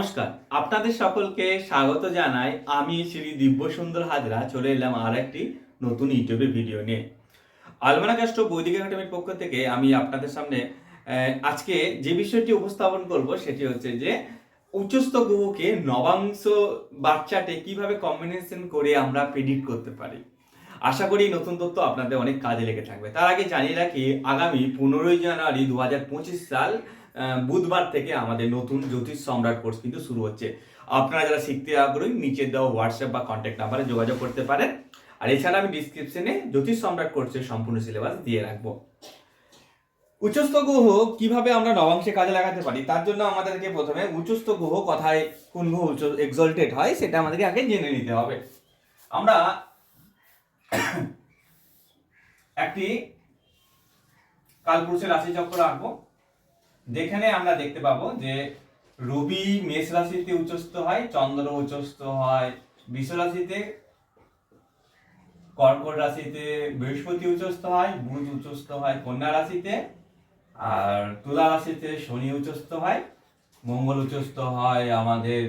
নমস্কার। আপনাদের সকলকে স্বাগত জানাই। আমি শ্রী দিব্য সুন্দর হাজরা। চলে এলাম আর একটি নতুন ইউটিউবে ভিডিও নিয়ে। আলমানা কাস্ট বৈদিক একাডেমির পক্ষ থেকে আমি আপনাদের সামনে আজকে যে বিষয়টি উপস্থাপন করব সেটি হচ্ছে যে, উচ্চস্থ গ্রহকে নবাংশ বাচ্চাটে কীভাবে কম্বিনেশন করে আমরা প্রেডিক্ট করতে পারি। আশা করি নতুন তথ্য আপনাদের অনেক কাজে লেগে থাকবে। তার আগে জানিয়ে রাখি, আগামী পনেরোই জানুয়ারি দু হাজার পঁচিশ সাল বুধবার থেকে আমাদের নতুন জ্যোতিষ সম্রাট কোর্স কিন্তু শুরু হচ্ছে। আপনারা যারা শিখতে আগ্রহী, নিচে দেওয়া হোয়াটসঅ্যাপ বা কন্ট্যাক্ট নাম্বারে যোগাযোগ করতে পারেন। আর এছাড়া আমি ডিসক্রিপশনে জ্যোতিষ সম্রাট কোর্সের সম্পূর্ণ সিলেবাস দিয়ে রাখব। উচ্চস্থ গ্রহ কীভাবে আমরা নবাংশে কাজে লাগাতে পারি, তার জন্য আমাদেরকে প্রথমে উচ্চস্থ গ্রহ কথায়, কোন গ্রহ উচ্চ এক্সল্টেড হয় সেটা আমাদেরকে আগে জেনে নিতে হবে। আমরা একটি কালপুরুষের রাশি চক্র রাখব। যেখানে আমরা দেখতে পাবো যে রবি মেষ রাশিতে উচ্চস্থ হয়, চন্দ্র উচ্চস্থ হয়। বৃষ রাশিতে কর্কট রাশিতে বৃহস্পতি উচ্চস্থ হয়, বুধ উচ্চস্থ হয় কন্যা রাশিতে। আর তুলা রাশিতে শনি উচ্চস্থ হয়, মঙ্গল উচ্চস্থ হয় আমাদের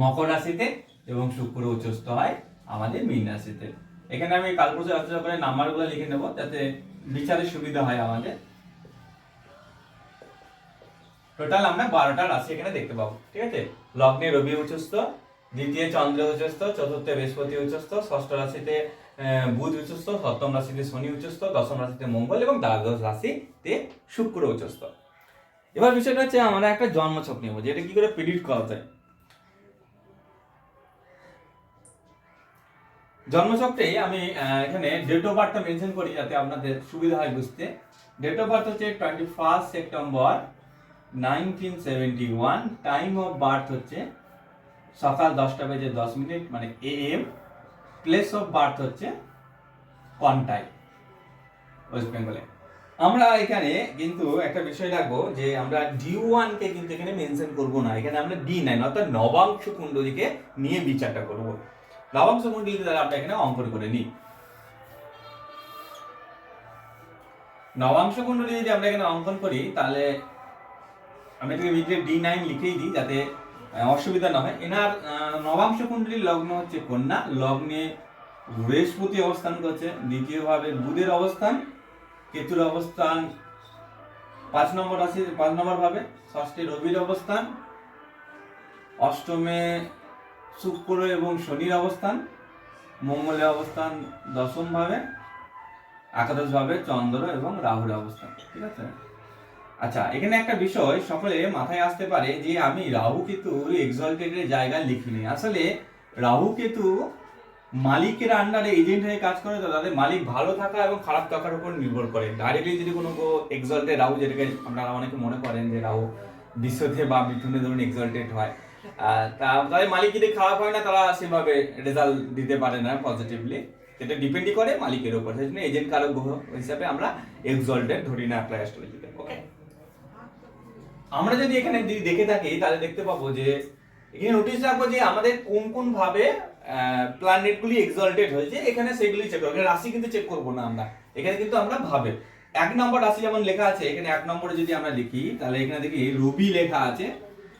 মকর রাশিতে এবং শুক্র উচ্চস্থ হয় আমাদের মীন রাশিতে। এখানে আমি কালপুরুষ রাশি করে নাম্বারগুলো লিখে নেব, যাতে বিচারের সুবিধা হয় আমাদের। টোটাল আমরা বারোটা রাশি এখানে দেখতে পাবো, ঠিক আছে? লগ্নে রবি উচ্চস্থ, দ্বিতীয় চন্দ্র উচ্চস্থ, চতুর্থে বৃহস্পতি উচ্চস্থ, ষষ্ঠ রাশিতে বুধ উচ্চস্থ, সপ্তম রাশিতে শনি উচ্চস্থ, দশম রাশিতে মঙ্গল এবং দ্বাদশ রাশিতে শুক্র উচ্চস্থ। এবার বিষয়টা হচ্ছে আমরা একটা জন্মছক নেব, যেটা কি করে প্রেডিক্ট করা যায়। জন্মছকটাই আমি এখানে ডেট অফ বার্থটা মেনশন করি যাতে আপনাদের সুবিধা হয় বুঝতে। ডেট অফ বার্থ হচ্ছে twenty first September nineteen seventy one time of birth হচ্ছে সকাল দশটা বেজে দশ মিনিট মানে A M place of birth হচ্ছে কন্টাই ওয়েস্ট বেঙ্গলে। আমরা এখানে কিন্তু একটা বিষয় রাখব যে আমরা ডি ওয়ানকে কিন্তু এখানে মেনশন করব না, এখানে আমরা ডি নাইন অর্থাৎ নবাংশ কুণ্ডলীকে নিয়ে বিচারটা করব। নবাংশ কুণ্ডলীতে তাহলে আমরা এখানে অঙ্কন করে নিই। নবাংশ কুণ্ডলী যদি আমরা এখানে অঙ্কন করি, তাহলে আমি এটাকে ভিতরে ডি নাইন লিখেই দিই যাতে অসুবিধা না হয়। এনার নবাংশ কুণ্ডলীর লগ্ন হচ্ছে কন্যা। লগ্নে বৃহস্পতি অবস্থান করছে। দ্বিতীয়ভাবে বুধের অবস্থান। কেতুর অবস্থান পাঁচ নম্বর রাশি, পাঁচ নম্বর ভাবে। ষষ্ঠে রবির অবস্থান। অষ্টমে শুক্র এবং শনির অবস্থান। মঙ্গলের অবস্থান দশম ভাবে। একাদশ ভাবে চন্দ্র এবং রাহুর অবস্থান। ঠিক আছে? আচ্ছা এখানে একটা বিষয় সকলে মাথায় আসতে পারে যে আমি রাহু কেতু এক্সল্টেডের জায়গা লিখিনি। আসলে রাহু কেতু মালিকের আন্ডারে এজেন্ট হয়ে কাজ করে, তো তাদের মালিক ভালো থাকা এবং খারাপ থাকার উপর নির্ভর করে। ডাইরেক্টলি যদি কোনো এক্সল্টেড রাহু, যেটাকে আপনারা অনেকে মনে করেন যে রাহু বিশ্বতে বা মিথুনে ধরুন এক্সল্টেড হয় তা তাদের মালিক যদি খারাপ হয় না, তারা সেভাবে রেজাল্ট দিতে পারে না পজিটিভলি এটা ডিপেন্ডই করে মালিকের উপর। সেই জন্য এজেন্ট কারক গ্রহ হিসাবে আমরা এক্সল্টেড ধরি না অ্যাপ্লাই অ্যাস্ট্রোলজিতে আমরা যদি এখানে যদি দেখে থাকি, তাহলে দেখতে পাবো যে এখানে নোটিশ রাখব যে আমাদের কোন কোন ভাবে প্ল্যানেটগুলি এক্সল্টেড হয়েছে। এখানে সেগুলি চেক করব। রাশি কিন্তু চেক করব না আমরা। এখানে কিন্তু আমরা ভাবে। এক নম্বর রাশি যেমন লেখা আছে, এখানে এক নম্বরে যদি আমরা লিখি, তাহলে এখানে দেখি রবি লেখা আছে।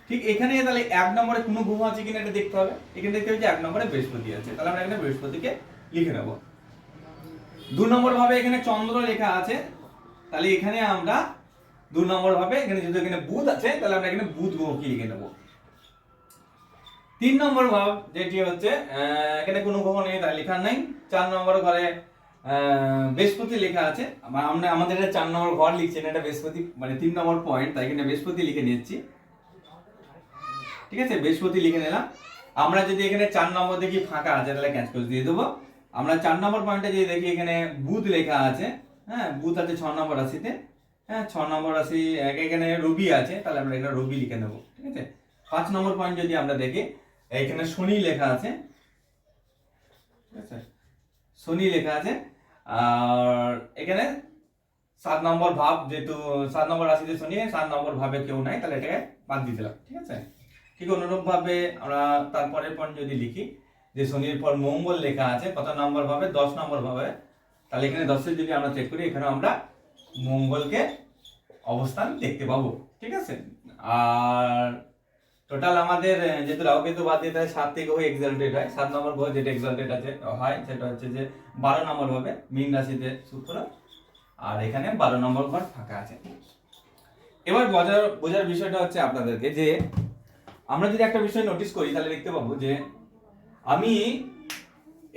ঠিক এখানে তাহলে এক নম্বরে কোনো গ্রহ আছে কিনা এটা দেখতে হবে। এখানে দেখতে হবে যে এক নম্বরে বৃহস্পতি আছে। তাহলে আমরা এখানে বৃহস্পতিকে লিখে নেব। দু নম্বর ভাবে এখানে চন্দ্র লেখা আছে। তাহলে এখানে আমরা দু নম্বর ভাবে এখানে যদি এখানে বুধ আছে, তাহলে আমরা এখানে বুধ গ্রহকে লিখে নেব? তিন নম্বর ভাব, যেটি হচ্ছে এখানে কোনো গ্রহ নেই তাই লেখা নাই। চার নম্বর ঘরে বৃহস্পতি লেখা আছে। আমরা, আমাদের এটা চার নম্বর ঘর লিখছি না এটা বৃহস্পতি মানে তিন নম্বর পয়েন্ট তাই এখানে বৃহস্পতি লিখে নিচ্ছি ঠিক আছে? বৃহস্পতি লিখে নিলাম। আমরা যদি এখানে চার নম্বর দেখি ফাঁকা আছে, তাহলে ক্যান্সেল দিয়ে দেবো। আমরা চার নম্বর পয়েন্টে যদি দেখি এখানে বুধ লেখা আছে হ্যাঁ বুধ আছে ছ নম্বর রাশিতে হ্যাঁ ছ নম্বর রাশি এক- এখানে রবি আছে, তাহলে আমরা এখানে রবি লিখে নেব, ঠিক আছে? পাঁচ নম্বর পয়েন্ট যদি আমরা দেখি এখানে শনি লেখা আছে, ঠিক আছে? শনি লেখা আছে, আর এখানে সাত নম্বর ভাব যেহেতু, সাত নম্বর রাশিতে শনি, সাত নম্বর ভাবে কেউ নাই, তাহলে এটাকে বাদ দিয়ে দিলাম, ঠিক আছে? ঠিক অনুরূপ ভাবে আমরা তারপরের পয়েন্ট যদি লিখি, যে শনির পর মঙ্গল লেখা আছে, কত নম্বর ভাবে? দশ নম্বর ভাবে। তাহলে এখানে দশের যদি আমরা চেক করি এখানে আমরা মঙ্গলকে অবস্থান দেখতে পাবো, ঠিক আছে? আর টোটাল আমাদের যেহেতু রাহু কেতু বাদ দিয়ে তাহলে সাত থেকে হয়ে এক্সাল্টেড হয়। সাত নম্বর গ্রহ যেটা এক্সাল্টেড আছে, হয়, সেটা হচ্ছে যে বারো নম্বর হবে মীন রাশিতে শুক্র, আর এখানে বারো নম্বর ঘর ফাঁকা আছে। এবার বোঝার বোঝার বিষয়টা হচ্ছে আপনাদেরকে যে, আমরা যদি একটা বিষয় নোটিস করি, তাহলে দেখতে পাবো যে আমি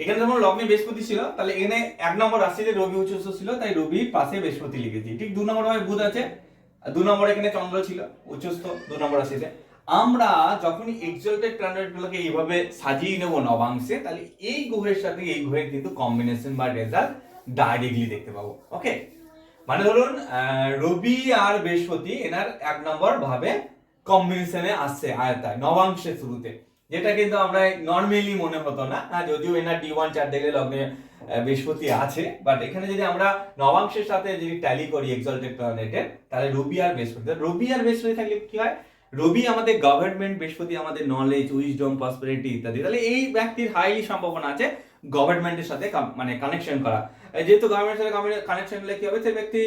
এখানে যেমন লগ্নে বৃহস্পতি ছিল, তাহলে এখানে এক নম্বর রাশিতে রবি উচ্চস্থ ছিল, তাই রবির পাশে বৃহস্পতি লিখেছি। ঠিক দু নম্বর ভাবে বুধ আছে দু নম্বর এখানে চন্দ্র ছিল, উচ্চস্থ, দু নম্বর রাশিতে আমরা যখনই এক্সল্টেড প্ল্যানেটগুলোকে এইভাবে সাজিয়ে নেব নবাংশে, তাহলে এই গ্রহের সাথে এই গ্রহের কিন্তু কম্বিনেশন বা রেজাল্ট ডাইরেক্টলি দেখতে পাবো। ওকে মানে ধরুন রবি আর বৃহস্পতি এনার এক নম্বর ভাবে কম্বিনেশনে আসছে আয়তায়, নবাংশের শুরুতে। যেটা কিন্তু আমরা নর্মালি মনে হতো না হ্যাঁ, যদিও এনার ডি ওয়ান চার দেখলে লগ্নে বৃহস্পতি আছে বাট এখানে যদি আমরা নবাংশের সাথে যদি ট্যালি করি এক্সল্টেড প্ল্যানেটের তাহলে রবি আর বৃহস্পতি রবি আর বৃহস্পতি থাকলে কি হয়? রবি আমাদের গভর্নমেন্ট বৃহস্পতি আমাদের নলেজ উইজডম প্রসপেরিটি ইত্যাদি তাহলে এই ব্যক্তির হাইলি সম্ভাবনা আছে গভর্নমেন্টের সাথে মানে কানেকশন করা। যেহেতু গভর্নমেন্টের সাথে কানেকশন হলে কি হবে? সে ব্যক্তি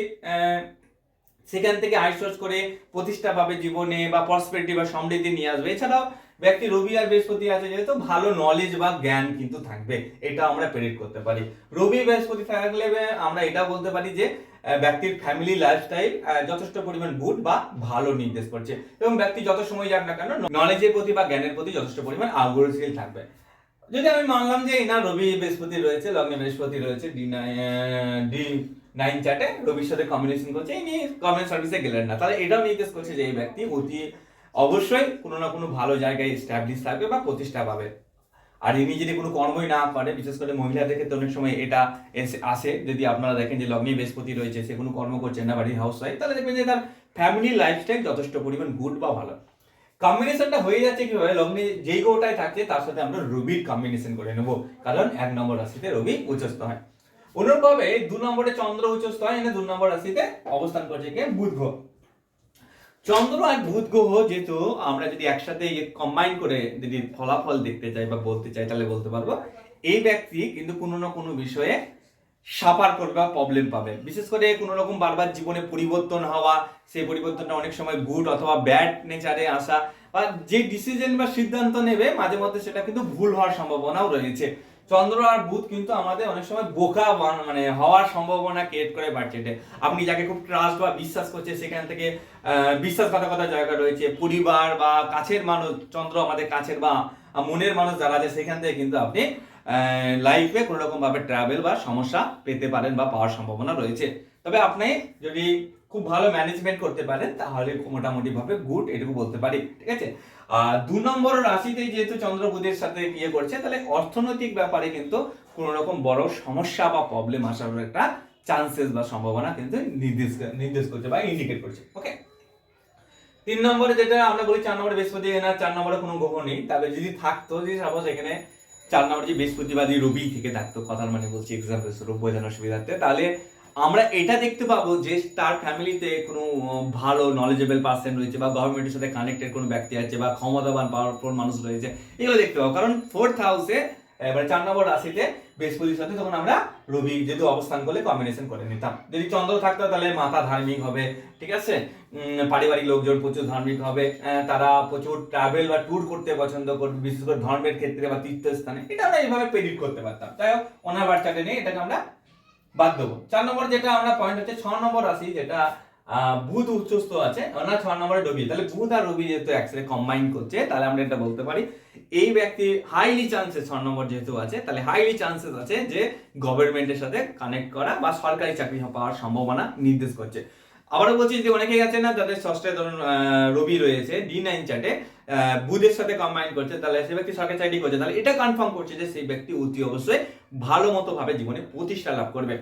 সেখান থেকে আয় সোর্স করে প্রতিষ্ঠা পাবে জীবনে বা প্রসপেরিটি বা সমৃদ্ধি নিয়ে আসবে। এছাড়াও ব্যক্তি রবি আর বৃহস্পতি আছে, যেহেতু ভালো নলেজ বা জ্ঞান কিন্তু থাকবে, এটা আমরা প্রেডিক্ট করতে পারি। রবি, বৃহস্পতি থাকলে আমরা এটা বলতে পারি যে ব্যক্তির ফ্যামিলি লাইফস্টাইল যথেষ্ট পরিমাণ গুড বা ভালো নির্দেশ করছে। এবং ব্যক্তি যত সময় যাক না কেন নলেজের প্রতি বা জ্ঞানের প্রতি যথেষ্ট পরিমাণ আগ্রহশীল থাকবে। যদি আমি মানলাম যে, না, রবি বৃহস্পতি রয়েছে, লগ্নে বৃহস্পতি রয়েছে, ডি ডি নাইন চার্টে, রবির সাথে কম্বিনেশন করছে ইনি গভর্নমেন্ট সার্ভিসে গেলেন না। তাহলে এটাও নির্দেশ করছে যে, এই ব্যক্তি অতি অবশ্যই কোনো না কোনো ভালো জায়গায় স্ট্যাবলিশ থাকবে বা প্রতিষ্ঠা পাবে। আর ইনি যদি কোনো কর্মই না করে বিশেষ করে মহিলাদের ক্ষেত্রে অনেক সময় এটা এসে আসে, যদি আপনারা দেখেন যে, লগ্নে বৃহস্পতি রয়েছে, সে কোনো কর্ম করছে না বাড়ির হাউস ওয়াইফ তাহলে দেখবেন যে, তার ফ্যামিলি লাইফস্টাইল যথেষ্ট পরিমাণ গুড বা ভালো। কম্বিনেশনটা হয়ে যাচ্ছে কীভাবে? লগ্নে যেই গোটাই থাকছে, তার সাথে আমরা রবির কম্বিনেশন করে নেব। কারণ এক নম্বর রাশিতে রবি উচ্চস্থ হয়। অনুরূপভাবে দু নম্বরে চন্দ্র উচ্চস্থ হয় এখানে দু নম্বর রাশিতে অবস্থান করছে কে? বুধ গ্রহ। চন্দ্র আর বুধ গ্রহ যেহেতু আমরা যদি একসাথে কম্বাইন করে যদি ফলাফল দেখতে চাই বা বলতে চাই, তাহলে বলতে পারব, এই ব্যক্তি কিন্তু কোনো না কোনো বিষয়ে সাপার করবে বা প্রবলেম পাবে। বিশেষ করে কোনো রকম বারবার জীবনে পরিবর্তন হওয়া সেই পরিবর্তনটা অনেক সময় গুড অথবা ব্যাড নেচারে আসা, বা যে ডিসিশন বা সিদ্ধান্ত নেবে, মাঝে মধ্যে সেটা কিন্তু ভুল হওয়ার সম্ভাবনাও রয়েছে। চন্দ্র আর বুধ কিন্তু আমাদের অনেক সময় বোকা মানে হওয়ার সম্ভাবনা ক্রিয়েট করে বাড়ছে আপনি যাকে খুব ট্রাস্ট বা বিশ্বাস করছে, সেখান থেকে বিশ্বাসঘাতকতার জায়গা রয়েছে। পরিবার বা কাছের মানুষ, চন্দ্র আমাদের কাছের বা মনের মানুষ যারা আছে, সেখান থেকে কিন্তু আপনি লাইফে কোনো রকম ভাবে ট্রাভেল বা সমস্যা পেতে পারেন বা পাওয়ার সম্ভাবনা রয়েছে। তবে আপনি যদি খুব ভালো ম্যানেজমেন্ট করতে পারেন, তাহলে মোটামুটি ভাবে গুড এটুকু বলতে পারি, ঠিক আছে? আর দু নম্বর রাশিতে যেহেতু চন্দ্র বুধের সাথে ইয়ে করছে, তাহলে অর্থনৈতিক ব্যাপারে কিন্তু কোনো রকম বড় সমস্যা বা প্রবলেম আসার একটা চান্সেস বা সম্ভাবনা কিন্তু নির্দেশ নির্দেশ করছে বা ইন্ডিকেট করছে ওকে তিন নম্বরে যেটা আমরা বলি, চার নম্বরে বৃহস্পতি না চার নম্বরে কোনো গ্রহ নেই। তবে যদি থাকতো, যদি সাপোজ এখানে চার নম্বর যে বৃহস্পতিবাদী রবি থেকে থাকতো কথার মানে বলছি এক্সাম্পল স্বরূপ বোঝানোর সুবিধার্থে। তাহলে আমরা এটা দেখতে পাবো যে তার ফ্যামিলিতে কোনো ভালো নলেজেবল পার্সন রয়েছে বা গভর্নমেন্টের সাথে কানেক্টেড কোনো ব্যক্তি আছে বা ক্ষমতাবান পাওয়ারফুল মানুষ রয়েছে, এগুলো দেখতে পাবো। কারণ ফোর্থ হাউসে এবার চার নম্বর রাশিতে বৃহস্পতির সাথে তখন আমরা রবি যেহেতু অবস্থান করলে কম্বিনেশন করে নিতাম। যদি চন্দ্র থাকতো তাহলে মাথা ধার্মিক হবে, ঠিক আছে? পারিবারিক লোকজন প্রচুর ধার্মিক হবে তারা প্রচুর ট্রাভেল বা ট্যুর করতে পছন্দ করবে, বিশেষ করে ধর্মের ক্ষেত্রে বা তীর্থস্থানে। এটা আমরা এইভাবে প্রেডিক্ট করতে পারতাম। তাই হোক, ওনার বাচ্চাটা নিয়ে এটাকে আমরা বাদ দেবো। চার নম্বর যেটা আমরা পয়েন্ট হচ্ছে ছ নম্বর রাশি, যেটা বুধ উচ্চস্থ আছে না ছ নম্বরে রবি। তাহলে বুধ আর রবি যেহেতু একসাথে কম্বাইন করছে, তাহলে আমরা এটা বলতে পারি, এই ব্যক্তি হাইলি চান্সেস ছ নম্বর যেহেতু আছে, তাহলে হাইলি চান্সেস আছে যে গভর্নমেন্টের সাথে কানেক্ট করা বা সরকারি চাকরি পাওয়ার সম্ভাবনা নির্দেশ করছে। আবারও বলছি যে অনেকেই আছে না, যাদের ষষ্ঠে ধরুন রবি রয়েছে ডি নাইন চার্টে বুধের সাথে কম্বাইন করছে, তাহলে সেই ব্যক্তি সরকারি চাকরি করছে। তাহলে এটা কনফার্ম করছে যে সেই ব্যক্তি অতি অবশ্যই ভালো মতো ভাবে জীবনে প্রতিষ্ঠা লাভ করবে।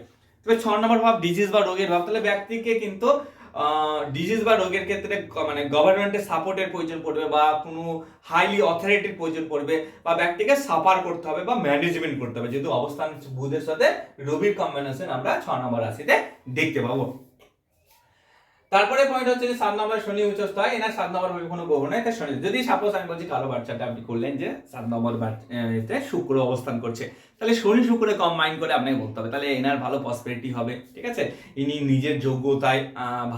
তবে ছ নম্বর ভাব ডিজিজ বা রোগের ভাব, তাহলে ব্যক্তিকে কিন্তু ডিজিজ বা রোগের ক্ষেত্রে মানে গভর্নমেন্টের সাপোর্টের প্রয়োজন পড়বে বা কোনো হাইলি অথরিটির প্রয়োজন পড়বে বা ব্যক্তিকে সাফার করতে হবে বা ম্যানেজমেন্ট করতে হবে। যেহেতু অবস্থান বুধের সাথে রবির কম্বিনেশন আমরা ছ নম্বর রাশিতে দেখতে পাবো। তারপরে পয়েন্ট হচ্ছে যে সাত নম্বর শনি উচ্চস্থ হয়, এনার সাত নম্বর ভাবে কোনো গ্রহ নেই শনি যদি সাপোজ আমি বলছি কালো বাচ্চাটা, আপনি করলেন যে সাত নম্বর এতে শুক্র অবস্থান করছে। তাহলে শনি শুক্রে কম্বাইন করে আপনাকে বলতে হবে। তাহলে এনার ভালো প্রসপেরিটি হবে, ঠিক আছে? ইনি নিজের যোগ্যতায়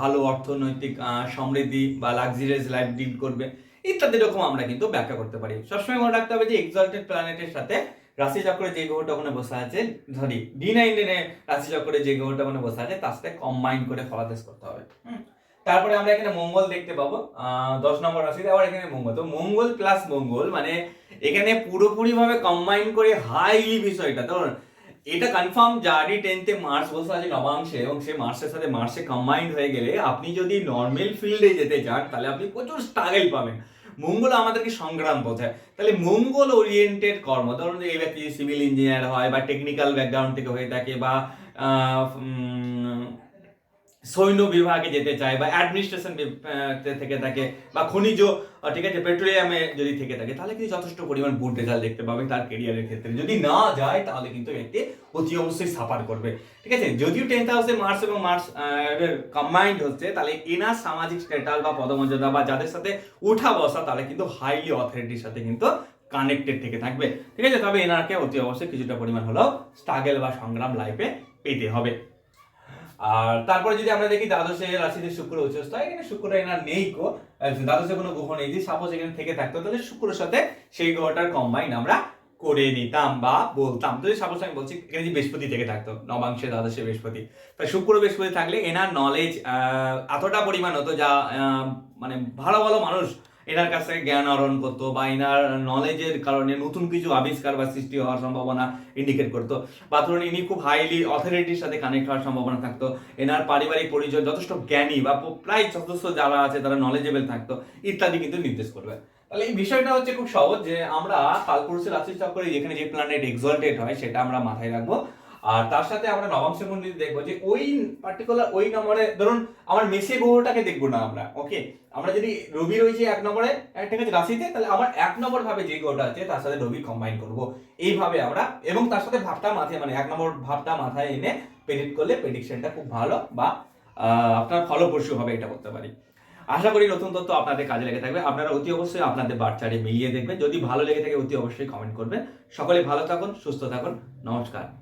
ভালো অর্থনৈতিক সমৃদ্ধি বা লাক্সারিয়াস লাইফ ডিল করবে, ইত্যাদি রকম আমরা কিন্তু ব্যাখ্যা করতে পারি। সবসময় মনে রাখতে হবে যে এক্সল্টেড প্ল্যানেটের সাথে রাশি চক্রে যে গ্রহটা ওখানে বসে আছে সরি ডি নাইনটিনে রাশি চক্রে যে গ্রহটা ওখানে বসে আছে, তার সাথে কম্বাইন করে ফলাদেশ করতে হবে তারপরে আমরা এখানে মঙ্গল দেখতে পাবো দশ নম্বর রাশিতে, আবার এখানে মঙ্গল, তো মঙ্গল প্লাস মঙ্গল মানে এখানে পুরোপুরি ভাবে কম্বাইন করে হাইলি বিষয়টা ধরুন এটা কনফার্ম জারি টেন্থে মার্স বসে আছে নবাংশে এবং সে মার্সের সাথে মার্সে কম্বাইন্ড হয়ে গেলে আপনি যদি নর্মাল ফিল্ডে যেতে চান, তাহলে আপনি প্রচুর স্ট্রাগল পাবেন। মঙ্গল আমাদেরকে সংগ্রাম বোঝায়। তাহলে মঙ্গল ওরিয়েন্টেড কর্ম, ধরুন এই ব্যক্তি সিভিল ইঞ্জিনিয়ার হয় বা টেকনিক্যাল ব্যাকগ্রাউন্ড থেকে হয়ে থাকে বা সৈন্য বিভাগে যেতে চায় বা অ্যাডমিনিস্ট্রেশন থেকে থাকে বা খনিজ ঠিক আছে, পেট্রোলিয়ামে যদি থেকে থাকে, তাহলে কিন্তু যথেষ্ট পরিমাণ গুড রেজাল্ট দেখতে পাবে তার কেরিয়ারের ক্ষেত্রে। যদি না যায়, তাহলে কিন্তু ব্যক্তি অতি অবশ্যই সাফার করবে। ঠিক আছে, যদিও টেন্থ হাউসে মার্স এবং মার্স কম্বাইন্ড হচ্ছে, তাহলে এনার সামাজিক স্ট্যাটাস বা পদমর্যাদা বা যাদের সাথে উঠা বসা তাহলে কিন্তু হাইলি অথরিটির সাথে কিন্তু কানেক্টেড থেকে থাকবে। ঠিক আছে, তবে এনারকে অতি অবশ্যই কিছুটা পরিমাণ হলেও স্ট্রাগেল বা সংগ্রাম লাইফে পেতে হবে। আর তারপরে যদি আমরা দেখি দ্বাদশে রাশিতে শুক্র উচ্চস্থ এখানে শুক্র এনার নেই কো দ্বাদশে কোনো গ্রহ নেই। যে সাপোজ এখানে থেকে থাকতো, তাহলে শুক্রের সাথে সেই গ্রহটার কম্বাইন আমরা করে নিতাম বা বলতাম। যদি সাপোজ আমি বলছি, এখানে যে বৃহস্পতি থেকে থাকতো, নবাংশে, দ্বাদশে বৃহস্পতি। তা শুক্র বৃহস্পতি থাকলে এনার নলেজ এতটা পরিমাণ হতো যা মানে ভালো ভালো মানুষ এনার কাছ থেকে জ্ঞান আহরণ করতো বা এনার নলেজের কারণে নতুন কিছু আবিষ্কার বা সৃষ্টি হওয়ার সম্ভাবনা ইন্ডিকেট করতো। বা ধরুন ইনি খুব হাইলি অথরিটির সাথে কানেক্ট হওয়ার সম্ভাবনা থাকতো। এনার পারিবারিক পরিচয় যথেষ্ট জ্ঞানী বা প্রায় যথেষ্ট যারা আছে তারা নলেজেবল থাকতো, ইত্যাদি কিন্তু নির্দেশ করবে। তাহলে এই বিষয়টা হচ্ছে খুব সহজ যে আমরা কালপুরুষের রাশি চক্রে যেখানে যে প্ল্যানেট এক্সল্টেড হয় সেটা আমরা মাথায় রাখব। আর তার সাথে আমরা নবাংশ কুণ্ডলী দেখব যে ওই পার্টিকুলার ওই নম্বরে, ধরুন আমার মেসে গ্রহটাকে দেখব না আমরা ওকে আমরা যদি রবি রয়েছে এক নম্বরে ঠিক আছে, রাশিতে, তাহলে আমার এক নম্বর ভাবে যে গ্রহটা আছে, তার সাথে রবি কম্বাইন করব। এইভাবে আমরা, এবং তার সাথে ভাবটা মাথায় মানে এক নম্বর ভাবটা মাথায় এনে প্রেডিক্ট করলে প্রেডিকশনটা খুব ভালো বা আপনার ফলপ্রসূ হবে এটা করতে পারি। আশা করি নতুন তথ্য আপনাদের কাজে লেগে থাকবে। আপনারা অতি অবশ্যই আপনাদের বাচ্চারে মিলিয়ে দেখবেন। যদি ভালো লেগে থাকে, অতি অবশ্যই কমেন্ট করবেন। সকলে ভালো থাকুন, সুস্থ থাকুন। নমস্কার।